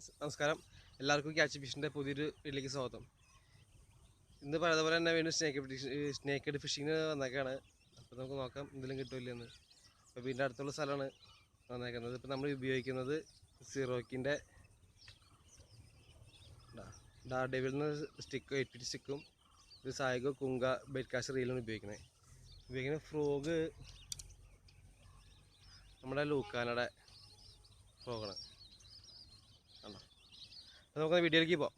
നമസ്കാരം. എല്ലാവർക്കും ക്യാച്ച് ഫിഷിന്റെ പുതിയൊരു വീട്ടിലേക്ക് സ്വാഗതം. ഇന്ന് പറയുന്ന പോലെ തന്നെ വീണ്ടും സ്നേക്ക് സ്നേക്കഡ് ഫിഷിങ്ങിന് വന്നേക്കാണ്. അപ്പോൾ നമുക്ക് നോക്കാം എന്തെങ്കിലും കിട്ടില്ലെന്ന് അപ്പോൾ വീടിന്റെ അടുത്തുള്ള സ്ഥലമാണ് വന്നേക്കുന്നത്. ഇപ്പോൾ നമ്മൾ ഉപയോഗിക്കുന്നത് സീറോക്കിന്റെ ഡാ ഡെവിൽ നിന്ന് സ്റ്റിക്ക് ഫിറ്റ് സ്റ്റിക്കും ഇത് സായികോ കുങ്ക ബെറ്റ് കാശ് റീലാണ് ഉപയോഗിക്കുന്നത് ഉപയോഗിക്കുന്ന ഫ്രോഗ് നമ്മുടെ ലൂക്കാനയുടെ ഫ്രോഗാണ് നമുക്ക് വീഡിയോയിലേക്ക് പോവാം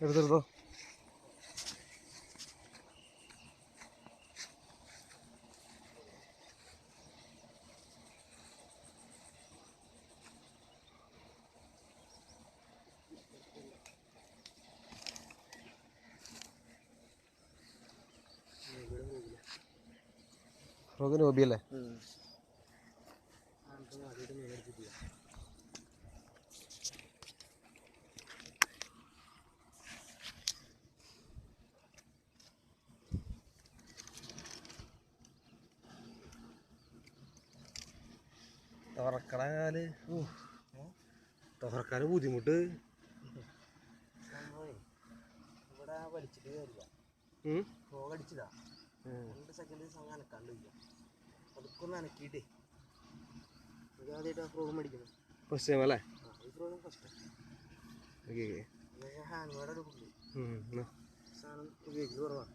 എടുത്തെടുത്തോ. ഫ്രോഗിന് ഹോബിയല്ലേ തുറക്കണ കാൽ. തുറക്കാന് ബുദ്ധിമുട്ട്. ഇവിടെ വലിച്ചിട്ട് കയറില്ല ഉം. ഫ്രോഗ് അടിച്ചതാ. രണ്ട് സെക്കൻഡ് സമയം അനക്കാണ്ട് വയ്യ അതൊക്കെ ഒന്ന് അനക്കിയിട്ടേ. ഇത് ആദ്യമായിട്ട് ആ ഫ്രോഗ് മേടിക്കണം ഫസ്റ്റ് ടൈം അല്ലേ? ആ ഈ ഫ്രോഗും first okay okay hang word പുള്ളി. ഉം, എന്നാ. സാധനം ഉപയോഗിക്കൽ കുറവാണ്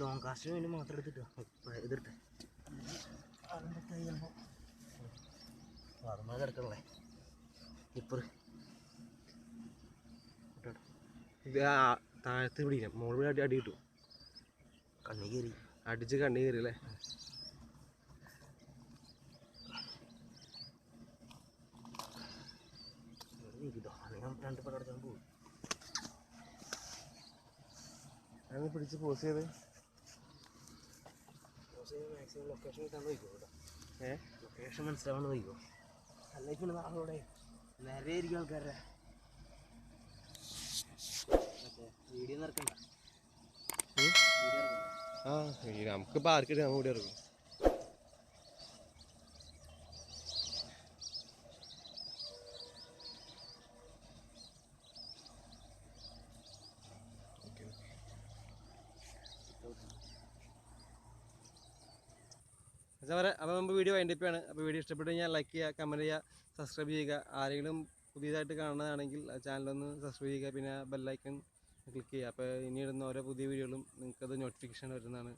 ലോങ് കാസ്റ്റിന് വേണ്ടി മാത്രം എടുത്തിട്ടോ. ഇതെടുത്തെ. അതെടുത്ത് ചിലപ്പോൾ അതുമ്മ കിടക്കണല്ലേ? ഇപ്പർ ഇത് ആ താഴത്ത് പിടിക്കാം മോളിൽ അടി അടി കിട്ടും. കണ്ണി കയറി അടിച്ച് കണ്ണി കയറി അല്ലേ? രണ്ട് പടം എടുത്താൽ പോകും അങ്ങനെ പിടിച്ച് പോസ് ചെയ്ത്. മാക്സിമം ലൊക്കേഷൻ കിട്ടാൻ നോക്കിക്കോ കേട്ടോ. ഏഹ് ലൊക്കേഷൻ മനസ്സിലാവാൻ നോക്കിക്കോ. അല്ലെങ്കിൽ നാളോടെ നിറയെ ഇരിക്കും ആൾക്കാരുടെ. വീഡിയോ ഇറക്കണ്ട. ആ നമുക്കിപ്പോൾ ആർക്കിട്ട് നമ്മൾ കൂടി ഇറക്കും. പറയാം അപ്പോൾ നമ്മൾ വീഡിയോ വൈൻഡപ്പാണ് അപ്പോൾ വീഡിയോ ഇഷ്ടപ്പെട്ട് കഴിഞ്ഞാൽ ലൈക്ക് ചെയ്യുക കമന്റ് ചെയ്യുക സബ്സ്ക്രൈബ് ചെയ്യുക. ആരെങ്കിലും പുതിയതായിട്ട് കാണുന്നതാണെങ്കിൽ ചാനലൊന്ന് സബ്സ്ക്രൈബ് ചെയ്യുക. പിന്നെ ബെല്ലൈക്കൺ ക്ലിക്ക് ചെയ്യുക. അപ്പോൾ ഇനി ഇടുന്ന ഓരോ പുതിയ വീഡിയോകളും നിങ്ങൾക്കത് നോട്ടിഫിക്കേഷൻ വരുന്നതാണ്.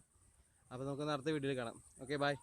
അപ്പോൾ നമുക്ക് അടുത്ത വീഡിയോയിൽ കാണാം. Okay bye